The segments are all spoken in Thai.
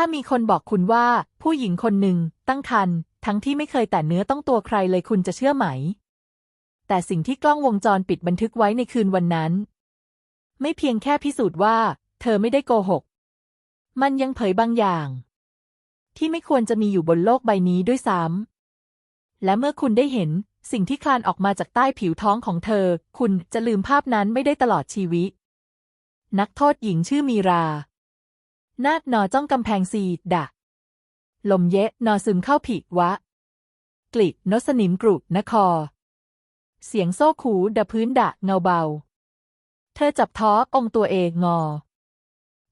ถ้ามีคนบอกคุณว่า ผู้หญิงคนหนึ่งตั้งครรภ์ทั้งที่ไม่เคยแต่เนื้อต้องตัวใครเลยคุณจะเชื่อไหม แต่สิ่งที่กล้องวงจรปิดบันทึกไว้ในคืนวันนั้น ไม่เพียงแค่พิสูจน์ว่า เธอไม่ได้โกหก มันยังเผยบางอย่าง ที่ไม่ควรจะมีอยู่บนโลกใบนี้ด้วยซ้ำและเมื่อคุณได้เห็นสิ่งที่คลานออกมาจากใต้ผิวท้องของเธอ คุณจะลืมภาพนั้นไม่ได้ตลอดชีวิต นักโทษหญิงชื่อมีรา นาดนอจ้องกำแพงซีดะ ลมเยะนอซึมเข้าผิวะ กลิดนสนิมกรุดนคอ เสียงโซ่ขูดะพื้นดะเงาเบา เธอจับท้อองตัวเองงอ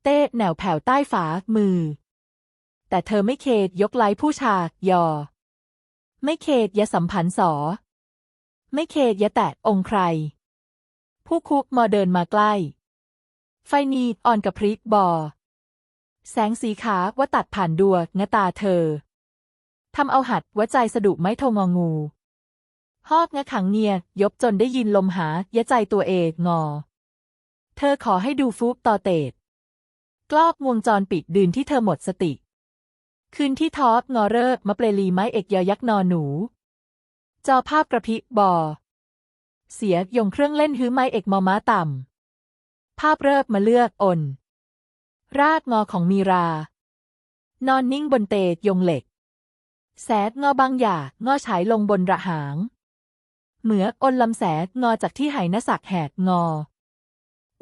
เต้แนวแผ่วใต้ฝามือ แต่เธอไม่เคดยกไล้ผู้ชากยอ ไม่เคดยะสัมพันสอ ไม่เคดยะแตะองค์ใคร ผู้คุกมอเดินมาใกล้ ไฟนีอ่อนกับพริกบอ แสงสีขาวตัดผ่านดวงตาเธอทำเอาหัดหัวใจสะดุไม้ทงองูฮอกงะขังเงียยบจนได้ยินลมหายะใจตัวเองงอ เธอขอให้ดูฟุบต่อเตดกลอกวงจรปิดดืนที่เธอหมดสติ คืนที่ทอปงอเริกมะเปรลีไม้เอกยอยักษ์นอหนู จอภาพกระพริบบอ เสียยงเครื่องเล่นฮื้อไม้เอกมอม้าต่ำภาพเริกมาเลือกอน รากงอของมีรา นอนนิ่งบนเตดยงเหล็ก แสดงอบางอย่างอฉายลงบนระหาง เหมืออนลำแสดงอจากที่ไหนสักแหกงอ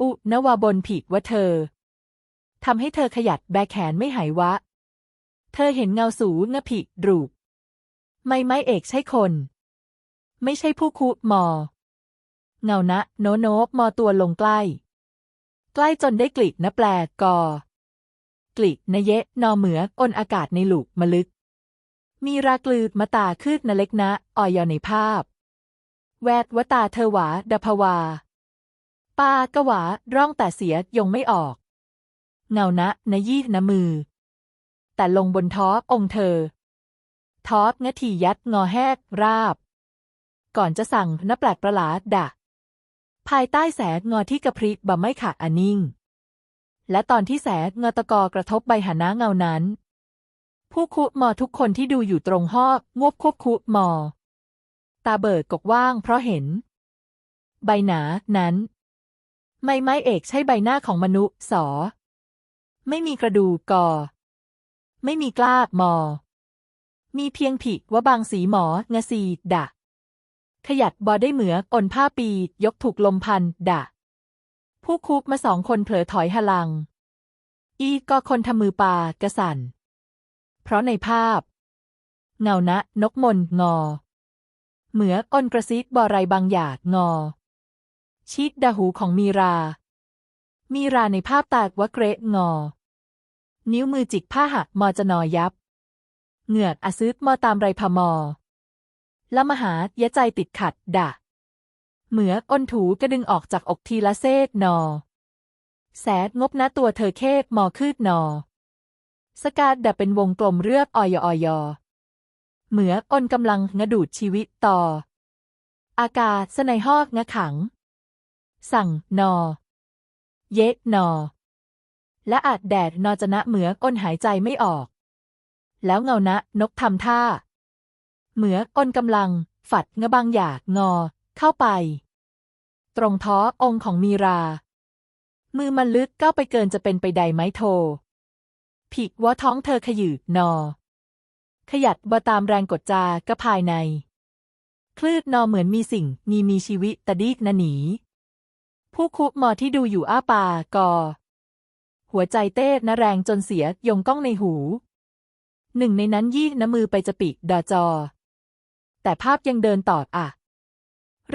อุนวาบนผิดว่าเธอทำให้เธอขยัดแบแขนไม่หายวะ เธอเห็นเงาสูงะผิดรูป ไม่ไม่เอกใช่คน ไม่ใช่ผู้คุมอ เงานะ โนโนบมอตัวลงใกล้ ใกล้จนได้กลิดนะแปลกอ กลิดนเยะ นอเหมืออนอากาศในหลุกมลึก มีรากลืดมาตาคืดนเล็กนะ ออยอในภาพ แวดวตาเธอหวาดภวา ปากวา ร่องแต่เสียยงไม่ออก เงานะนยี่นะมือ แต่ลงบนท้อองเธอ ท้องะทียัดงอแหกราบ ก่อนจะสั่งนะแปลกประหลาดดะภายใต้แสงงอที่กระพริบบะไม่ขาดอันนิ่ง และตอนที่แสงงอตะกอกระทบใบหน้าเงานั้น ผู้คุมอทุกคนที่ดูอยู่ตรงหอกงวบควบคุมอ ตาเบิดกกว่างเพราะเห็น ใบหนานั้น ไม่ไม้เอกใช่ใบหน้าของมนุษย์สอ ไม่มีกระดูกกอ ไม่มีกล้ามอ มีเพียงผิว่าบางสีหมองะซีดะขยัดบอได้เหมืออนผ้าปี ยกถูกลมพันดะ ผู้คุกมาสองคนเผลอถอยหลัง อีก็คนทำมือปากระสัน เพราะในภาพ เงานะ นกมนงอ เหมืออนกระซิบบอไรบางอย่างงอ ชิดดาหูของมีรา มีราในภาพตากว่าเกรดงอ นิ้วมือจิกผ้าหักมอจะนอยับ เหงือกอาซึดมอตามไรพมอละมหายะใจติดขัดดะ เหมืออ้นถูกระดึงออกจากอกทีละเศษนอ แสดงบนะตัวเธอเคบมอคืดนอ สกาดดะเป็นวงกลมเรือกออยออยอเหมืออ้นกำลังงะดูดชีวิตต่อ อากาศสในหอกงะขัง สั่งนอ เยะนอ และอาจแดดนอจะนะเหมืออ้นหายใจไม่ออก แล้วเงานะนกทำท่า เหมืออ้นกำลัง ฝัดงะบางอยากงอเข้าไป ตรงท้อองค์ของมีรา มือมันลึกก้าวไปเกินจะเป็นไปใดไหมโทผิดว่าท้องเธอขยืดนอ ขยัดบตามแรงกดจากะภายใน คลืดนอเหมือนมีสิ่ง มีมีชีวิตตะดีกนะหนี ผู้คุกมอที่ดูอยู่อ้าปากอ หัวใจเต้นะแรงจนเสียยงก้องในหู หนึ่งในนั้นยี่นะมือไปจะปิดดอจอ แต่ภาพยังเดินต่ออะ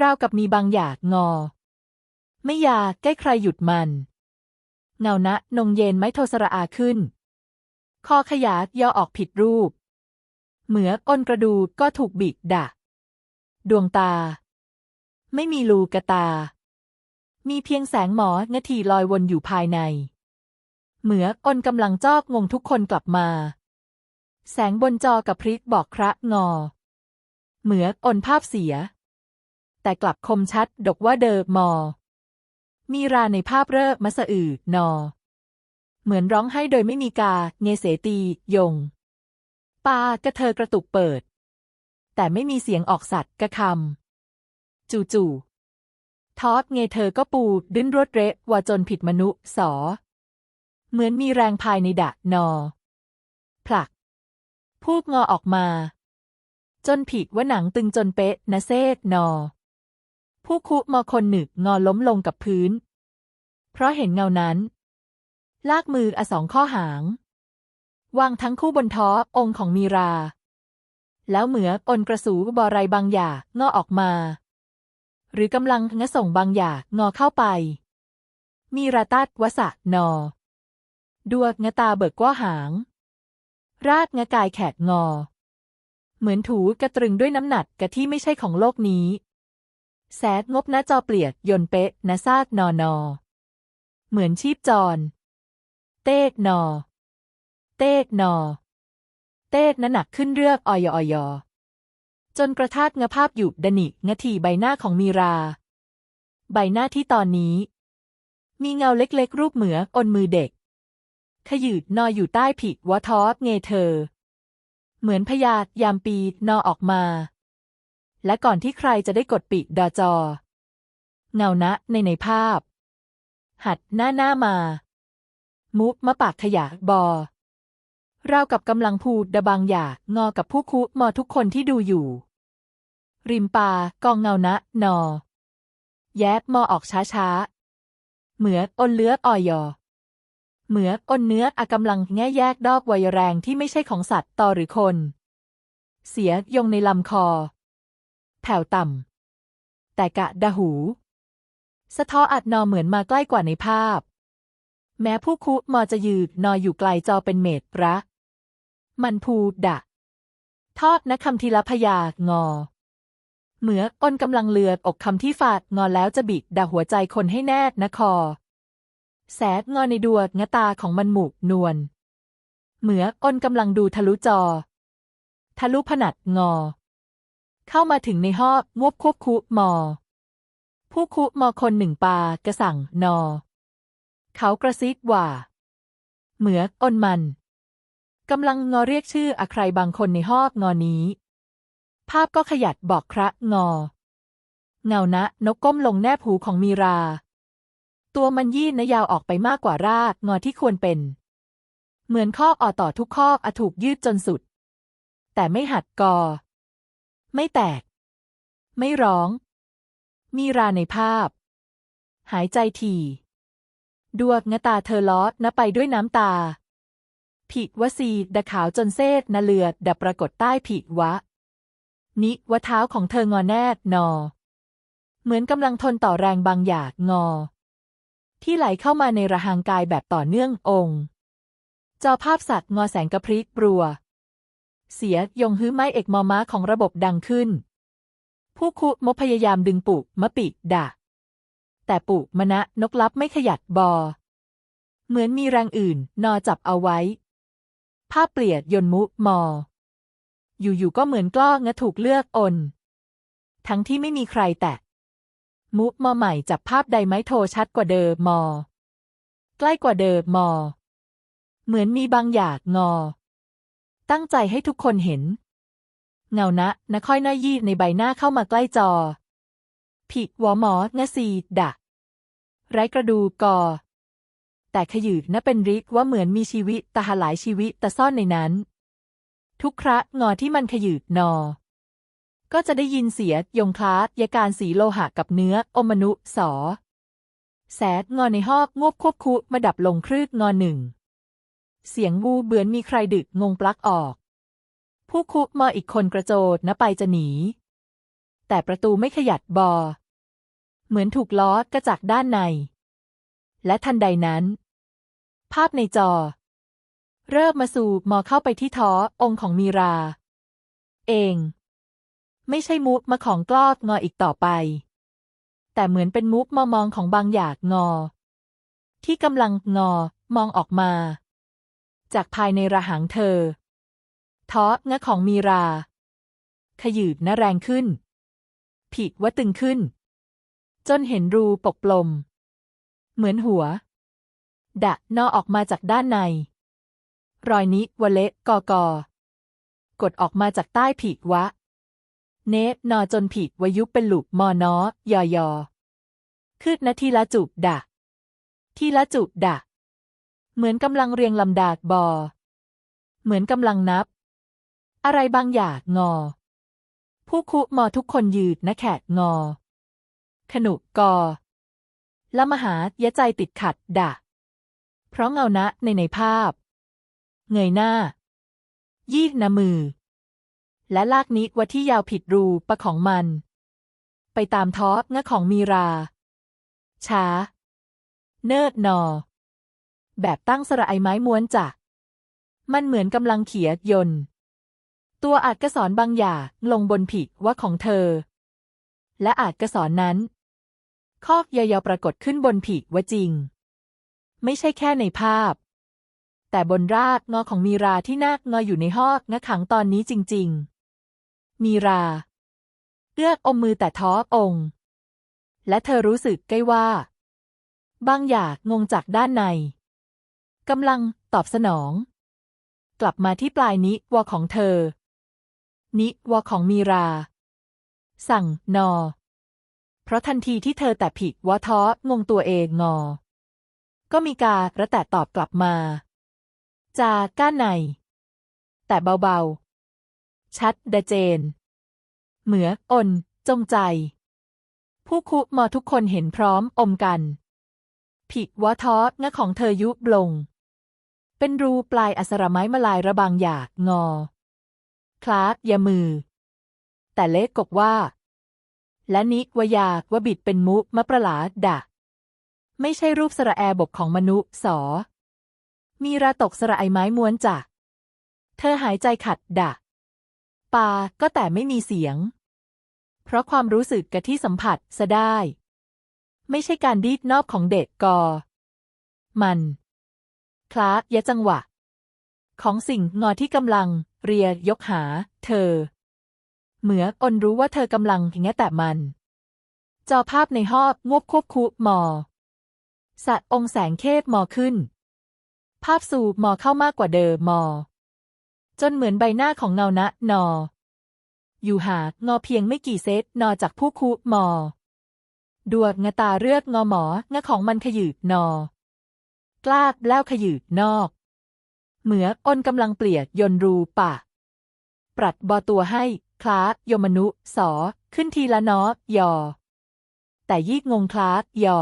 ราวกับมีบางอย่างงอ ไม่อยากใกล้ใครหยุดมัน เงานะนงเย็นไม้โทสระอาขึ้น คอขยาดย่อออกผิดรูป เหมือก้นกระดูกก็ถูกบิดดะ ดวงตา ไม่มีรูกระตา มีเพียงแสงหมองะทีลอยวนอยู่ภายใน เหมือก้นกำลังจอกงงทุกคนกลับมา แสงบนจอกับพริกบอกคระงอ เหมือกอนภาพเสีย แต่กลับคมชัดดกว่าเดิมอ มีราในภาพเริกมะสะอืดนอ เหมือนร้องไห้โดยไม่มีกา เงเสตี ยง ปากระเธอกระตุกเปิด แต่ไม่มีเสียงออกสัตว์กระคำ จู่ๆทอดเงเธอก็ปูดิ้นรวดเระว่าจนผิดมนุสอ เหมือนมีแรงภายในดะนอ ผลัก พูกงอออกมาจนผิดว่าหนังตึงจนเป๊ะนะเซดนอ ผู้คุมอคนหนึ่งงอล้มลงกับพื้น เพราะเห็นเงานั้น ลากมืออสองข้อหาง วางทั้งคู่บนท้อองค์ของมีรา แล้วเหมืออนกระสูบอไรบางอย่างงอออกมา หรือกำลังงะส่งบางอย่างงอเข้าไป มีราตัดวสะนอ ดวงะตาเบิกก้อหาง ราดงะกายแขกงอ เหมือนถูกระตรึงด้วยน้ำหนักกะที่ไม่ใช่ของโลกนี้ แสดงบหน้าจอเปลี่ยดยนเป๊ะนะซากนอนอ เหมือนชีพจร เตกนอ เตกนอ เตกน้ำหนักขึ้นเรือกออยออยอจนกระทากงภาพอยู่ดนิงะทีใบหน้าของมีรา ใบหน้าที่ตอนนี้ มีเงาเล็กๆ รูปเหมืออนมือเด็ก ขยืดนออยู่ใต้ผิดวะทอสเงเธอ เหมือนพยาธยามปีนอออกมา และก่อนที่ใครจะได้กดปิดดอจอ เงานะในในภาพ หัดหน้าหน้ามา มุกมะปากขยะบอเรากับกำลังพูดดะบางอย่างงอกับผู้คุมอทุกคนที่ดูอยู่ ริมปากองเงานะนอ แยบมอออกช้าช้าเหมืออนเลือกออยอเหมืออนเนื้ออากำลังแง่แยกดอกไวยแรงที่ไม่ใช่ของสัตว์ต่อหรือคน เสียยงในลำคอ แผ่วต่ำ แต่กะดะหู สะท้ออัดนอเหมือนมาใกล้กว่าในภาพ แม้ผู้คุมอจะยืดนออยู่ไกลจอเป็นเมตรระ มันพูดะ ทอดนะคำทีละพยางอ เหมืออนกำลังเลือดอกคำที่ฝาดงอแล้วจะบิดด่าหัวใจคนให้แนดนะคอ แสดงอในดวงงะตาของมันหมุกนวล เหมืออนกำลังดูทะลุจอ ทะลุผนัดงอ เข้ามาถึงในห้องงวบควบคุมอ ผู้คุมอคนหนึ่งปากระสั่งนอ เขากระซิบว่า เหมือกอนมันกำลังงอเรียกชื่ออะใครบางคนในห้องงอนี้ ภาพก็ขยัดบอกคระงอ เงานะนกก้มลงแนบหูของมีรา ตัวมันยื่นนยาวออกไปมากกว่ารากงอที่ควรเป็น เหมือนข้ออ่อต่อทุกข้ออถูกยืดจนสุด แต่ไม่หัดกอ ไม่แตก ไม่ร้อง มีราในภาพ หายใจทีดวกงตาเธอล้อนะไปด้วยน้ำตา ผิวสีดะขาวจนเซดนะเลือดดับปรากฏใต้ผิวะ นิวะเท้าของเธองอแนดนอ เหมือนกำลังทนต่อแรงบางอย่างงอ ที่ไหลเข้ามาในระหางกายแบบต่อเนื่ององค์จอภาพสัตว์งอแสงกระพริบปรัว เสียยงฮื้อไม้เอกมอม้าของระบบดังขึ้น ผู้คุมพยายามดึงปุมะปิดะแต่ปุมณะนกลับไม่ขยัดบอ เหมือนมีแรงอื่น นอจับเอาไว้ ภาพเปลี่ยดยนมุมอ อยู่ๆก็เหมือนกล้องะถูกเลือกอน ทั้งที่ไม่มีใครแตะมุมอใหม่จับภาพไดไม้โทชัดกว่าเดิมมอ ใกล้กว่าเดิมมอ เหมือนมีบางอย่างงอ ตั้งใจให้ทุกคนเห็น เงานะนะค่อยน้อยยีดในใบหน้าเข้ามาใกล้จอ ผิวอหมองะซีดะไร้กระดูกกอ แต่ขยืดนะเป็นริกว่าเหมือนมีชีวิตแต่หลายชีวิตแต่ซ่อนในนั้น ทุกคระงอที่มันขยืดนอ ก็จะได้ยินเสียยงคลาสยาการสีโลหะกับเนื้ออมนุสอแสดงอในหอกงวบควบคุมาดับลงครืดงอหนึ่ง เสียงวูเบือนมีใครดึกงงปลักออก ผู้คุมออีกคนกระโจดนะไปจะหนี แต่ประตูไม่ขยัดบอ เหมือนถูกล้อกระจากด้านใน และทันใดนั้น ภาพในจอ เริ่มมาสู่มอเข้าไปที่ท้อองค์ของมีรา เอง ไม่ใช่มุกมาของกลอกงออีกต่อไป แต่เหมือนเป็นมุกมอมองของบางอย่างงอ ที่กำลังงอมองออกมา จากภายในระหังเธอ ท้องะของมีรา ขยืดนะแรงขึ้น ผิดว่าตึงขึ้น จนเห็นรูปกปลม เหมือนหัว ดะนอออกมาจากด้านใน รอยนี้วะเละกอกอกดออกมาจากใต้ผีกวะ เนตนอจนผีกวยุเป็นหลุกมอนอยอยอคืดนาทีละจุดะ ทีละจุดะ เหมือนกำลังเรียงลำดากบอ เหมือนกำลังนับ อะไรบางอย่างงอ ผู้คุมอทุกคนยืดนะแขกงอ ขนุกกอละมหายะใจติดขัดดะเพราะเงานะในในภาพ เงยหน้า ยีดนะมือ และลากนิกว่าที่ยาวผิดรูปะของมัน ไปตามท้องะของมีรา ช้า เนิดนอ แบบตั้งสระไอไม้ม้วนจักมันเหมือนกำลังเขียยน ตัวอาจกระสอนบางอย่างลงบนผิดว่าของเธอ และอาจกระสอนนั้น คอกยาวๆปรากฏขึ้นบนผีว่าจริง ไม่ใช่แค่ในภาพ แต่บนรากงอของมีราที่นากงออยู่ในหอกงะขังตอนนี้จริง ๆ มีราเลือกอมมือแต่ท้อองค์และเธอรู้สึกใกล้ว่า บางอย่างงงจากด้านใน กำลังตอบสนอง กลับมาที่ปลายนิวของเธอ นิวของมีรา สั่งนอ เพราะทันทีที่เธอแต่ผิดว่าท้องงตัวเองงอ ก็มีการะแตะตอบกลับมา จาก้านใน แต่เบาๆ ชัดเดเจน เหมืออนจงใจ ผู้คุมอทุกคนเห็นพร้อมอมกัน ผิดว่าท้องะของเธอยุบลง เป็นรูปลายอสรไม้มาลายระบางหยากงอ คลาสยามือ แต่เล็กกกว่า และนิกวยากว่าบิดเป็นมุมะประหลาดดะไม่ใช่รูปสระแอบกของมนุษย์สอ มีระตกสระไอไม้ม้วนจากเธอหายใจขัดดะ ปาก็แต่ไม่มีเสียง เพราะความรู้สึกกะที่สัมผัสซะได้ ไม่ใช่การดีดนอบของเด็กกอ มัน คลาสยะจังหวะ ของสิ่งงอที่กำลัง เรียยกหา เธอ เหมืออนรู้ว่าเธอกำลังแงะแต่มัน จอภาพในหอบงบควบคุมอสัตว์องแสงเคบมอขึ้น ภาพสู่มอเข้ามากกว่าเดิมมอ จนเหมือนใบหน้าของเงานะนอ อยู่หางอเพียงไม่กี่เซตนอจากผู้คุมอดวดงตาเลือกงอหมองะของมันขยืดนอ กล้าบแล้วขยืดนอก เหมืออนกำลังเปลี่ยยนรูปะ ปรัดบอตัวให้ คลาสยมนุ สอ ขึ้นทีละนอยอ แต่ยีกงงคลาสยอ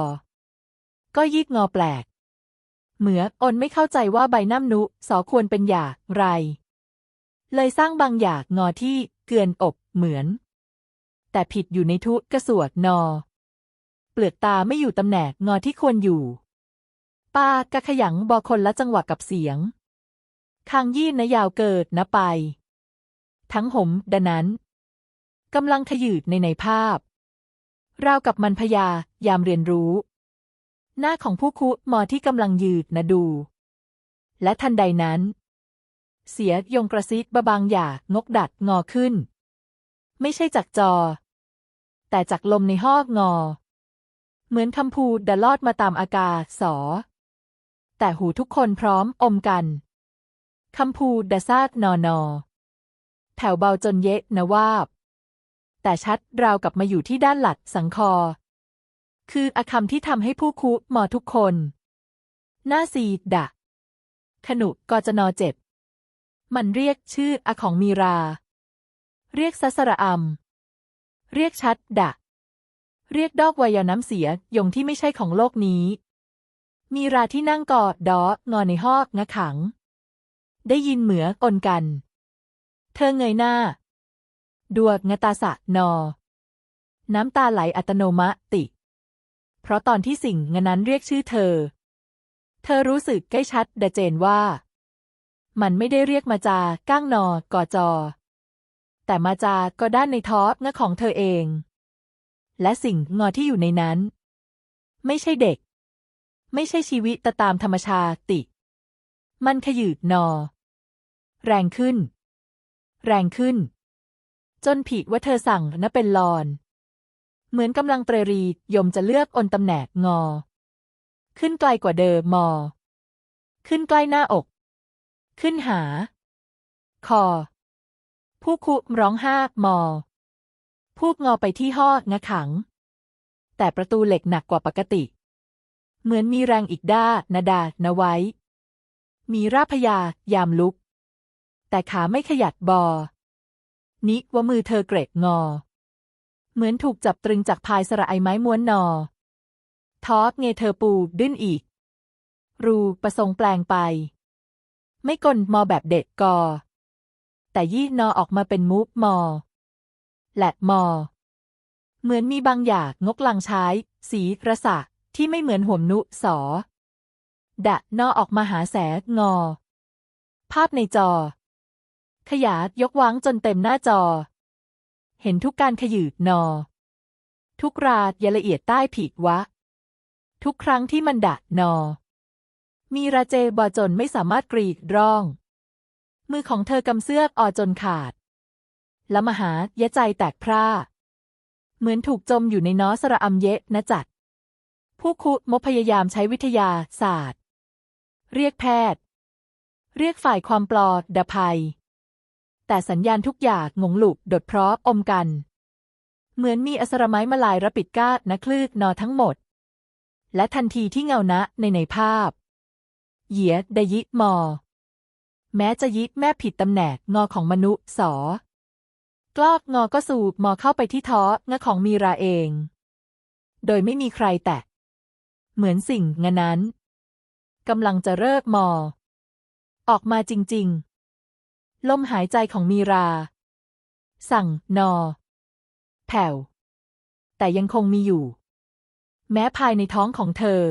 ก็ยีกงอแปลก เหมืออนไม่เข้าใจว่าใบน้ำนุ สอควรเป็นอย่างไร เลยสร้างบางอย่างงอที่เกือนอบเหมือน แต่ผิดอยู่ในทุกระสวดนอเปลือกตาไม่อยู่ตำแหน่งงอที่ควรอยู่ ปากะขยังบอคนละจังหวะกับเสียง คางยี่นนะยาวเกิดนะไป ทั้งหมดะนั้นกำลังขยืดในในภาพ ราวกับมันพยายามเรียนรู้ หน้าของผู้คุมอที่กำลังยืดนะดู และทันใดนั้น เสียยงกระซิบบะบางอย่างกดัดงอขึ้น ไม่ใช่จากจอ แต่จากลมในหอกงอ เหมือนคำพูดดะลอดมาตามอากาศสอ แต่หูทุกคนพร้อมอมกันคำพูดดซาดนอนอ แผ่วเบาจนเยะนะวาบ แต่ชัดราวกับมาอยู่ที่ด้านหลัดสังคอ คืออาคำที่ทำให้ผู้คุมอทุกคน หน้าซีดะ ขนุกอจนอเจ็บ มันเรียกชื่ออาของมีรา เรียกซัสระอัม เรียกชัดดะ เรียกดอกวายน้ำเสียยงที่ไม่ใช่ของโลกนี้ มีราที่นั่งกอดดองอในหอกงะขัง ได้ยินเหมือกนกัน เธอเงยหน้า ดวกงตาสะนอ น้ำตาไหลอัตโนมัติ เพราะตอนที่สิ่งงนั้นเรียกชื่อเธอ เธอรู้สึกใกล้ชัดดะเจนว่า มันไม่ได้เรียกมาจาก้างนอกอจอ แต่มาจาก็ด้านในท้องะของเธอเอง และสิ่งงอที่อยู่ในนั้น ไม่ใช่เด็ก ไม่ใช่ชีวิตแต่ตามธรรมชาติ มันขยืดนอ แรงขึ้น แรงขึ้น จนผิดว่าเธอสั่งนะเป็นลอน เหมือนกำลังเตรรียมจะเลือกอนตำแหน่งงอ ขึ้นไกลกว่าเดิมมอ ขึ้นใกล้หน้าอก ขึ้นหา คอ ผู้คุร้องห้ามอ พูกงอไปที่ห้องะขัง แต่ประตูเหล็กหนักกว่าปกติ เหมือนมีแรงอีกด้านาดานะไว้ มีราพยายามลุก แต่ขาไม่ขยัดบอ นิว่ามือเธอเกรกงอ เหมือนถูกจับตรึงจากพายสระไอไม้ม้วนนอ ทอปเงเธอปูดิ้นอีก รูประสงแปลงไป ไม่กลมอแบบเด็ดกอ แต่ยี่นอออกมาเป็นมุกมอและมอ เหมือนมีบางอย่างงกลังใช้ สีกระสะ ที่ไม่เหมือนห่วมนุสอ ดะ นอออกมาหาแสงอ ภาพในจอ ขยายยกวางจนเต็มหน้าจอ เห็นทุกการขยืดนอ ทุกราดยละเอียดใต้ผีกวะ ทุกครั้งที่มันดะ นอ มีราเจบอจนไม่สามารถกรีดร้อง มือของเธอกำเสื้อกอจนขาดและมหายะใจแตกพร่าเหมือนถูกจมอยู่ในน้อสระอำเยะนะจัด ผู้คุมพยายามใช้วิทยาศาสตร์ เรียกแพทย์ เรียกฝ่ายความปลอดดภัย แต่สัญญาณทุกอย่างงงหลุกดดเพราะอมกัน เหมือนมีอสรไม้มาลายระปิดก้าดนะคลืกนอทั้งหมด และทันทีที่เงานะในในภาพ เหยียดยิมอ แม้จะยิแม่ผิดตำแหน่งงอของมนุษย์สอกลอกงอก็สูบมอเข้าไปที่ท้องะของมีราเอง โดยไม่มีใครแตะ เหมือนสิ่งงนั้นกำลังจะเลิกมอ ออกมาจริง ๆ ลมหายใจของมีรา สั่งนอ แผ่ว แต่ยังคงมีอยู่ แม้ภายในท้องของเธอ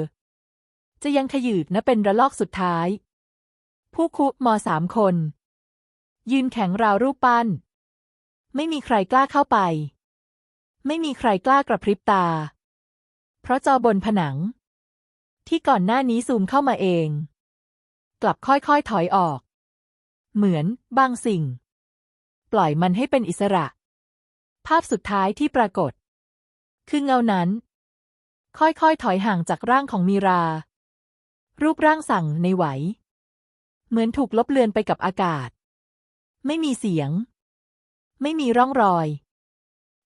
จะยังขยืดนะเป็นระลอกสุดท้าย ผู้คุมอสามคน ยืนแข็งราวรูปปั้น ไม่มีใครกล้าเข้าไป ไม่มีใครกล้ากระพริบตา เพราะจอบนผนัง ที่ก่อนหน้านี้ซูมเข้ามาเอง กลับค่อยๆถอยออก เหมือนบางสิ่ง ปล่อยมันให้เป็นอิสระ ภาพสุดท้ายที่ปรากฏ คือเงานั้น ค่อยๆถอยห่างจากร่างของมีรา รูปร่างสั่งในไหว เหมือนถูกลบเลือนไปกับอากาศ ไม่มีเสียง ไม่มีร่องรอย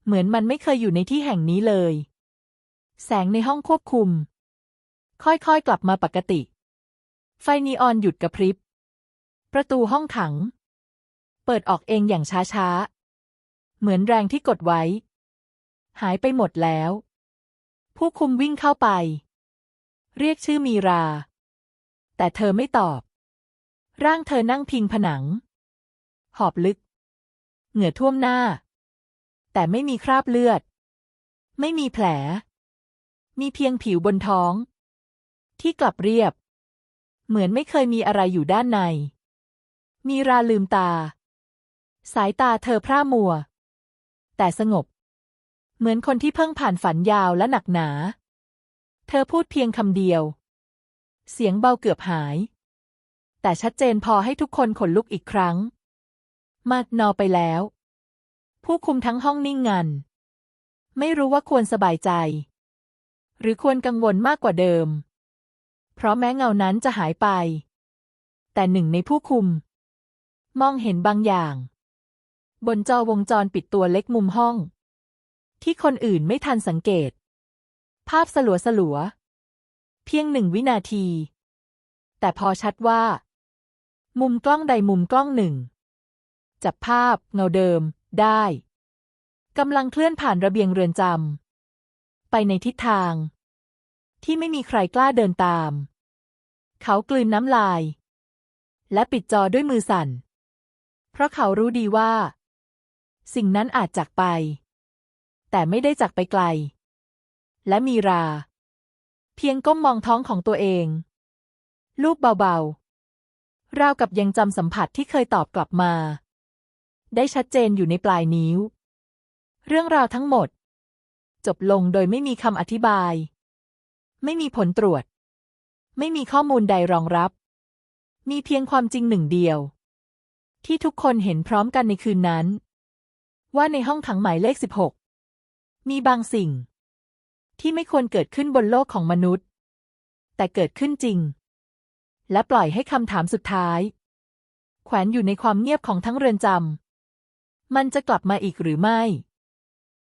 เหมือนมันไม่เคยอยู่ในที่แห่งนี้เลย แสงในห้องควบคุม ค่อยๆ กลับมาปกติ ไฟนีออนหยุดกระพริบ ประตูห้องขัง เปิดออกเองอย่างช้าๆ เหมือนแรงที่กดไว้ หายไปหมดแล้ว ผู้คุมวิ่งเข้าไป เรียกชื่อมีรา แต่เธอไม่ตอบ ร่างเธอนั่งพิงผนัง หอบลึก เหงื่อท่วมหน้า แต่ไม่มีคราบเลือด ไม่มีแผล มีเพียงผิวบนท้อง ที่กลับเรียบ เหมือนไม่เคยมีอะไรอยู่ด้านใน มีราลืมตา สายตาเธอพร่ามัว แต่สงบ เหมือนคนที่เพิ่งผ่านฝันยาวและหนักหนา เธอพูดเพียงคำเดียว เสียงเบาเกือบหาย แต่ชัดเจนพอให้ทุกคนขนลุกอีกครั้ง มากนอไปแล้ว ผู้คุมทั้งห้องนิ่งงัน ไม่รู้ว่าควรสบายใจหรือควรกังวลมากกว่าเดิม เพราะแม้เงานั้นจะหายไป แต่หนึ่งในผู้คุม มองเห็นบางอย่าง บนจอวงจรปิดตัวเล็กมุมห้อง ที่คนอื่นไม่ทันสังเกต ภาพสลัวสลัวๆเพียงหนึ่งวินาที แต่พอชัดว่า มุมกล้องใดมุมกล้องหนึ่ง จับภาพเงาเดิมได้กำลังเคลื่อนผ่านระเบียงเรือนจำไปในทิศทาง ที่ไม่มีใครกล้าเดินตาม เขากลืนน้ำลาย และปิดจอด้วยมือสั่น เพราะเขารู้ดีว่า สิ่งนั้นอาจจากไป แต่ไม่ได้จากไปไกล และมีรา เพียงก้มมองท้องของตัวเอง ลูกเบาๆ ราวกับยังจำสัมผัสที่เคยตอบกลับมา ได้ชัดเจนอยู่ในปลายนิ้ว เรื่องราวทั้งหมด จบลงโดยไม่มีคำอธิบาย ไม่มีผลตรวจ ไม่มีข้อมูลใดรองรับ มีเพียงความจริงหนึ่งเดียว ที่ทุกคนเห็นพร้อมกันในคืนนั้น ว่าในห้องขังหมายเลข 16 มีบางสิ่ง ที่ไม่ควรเกิดขึ้นบนโลกของมนุษย์ แต่เกิดขึ้นจริง และปล่อยให้คำถามสุดท้าย แขวนอยู่ในความเงียบของทั้งเรือนจำมันจะกลับมาอีกหรือไม่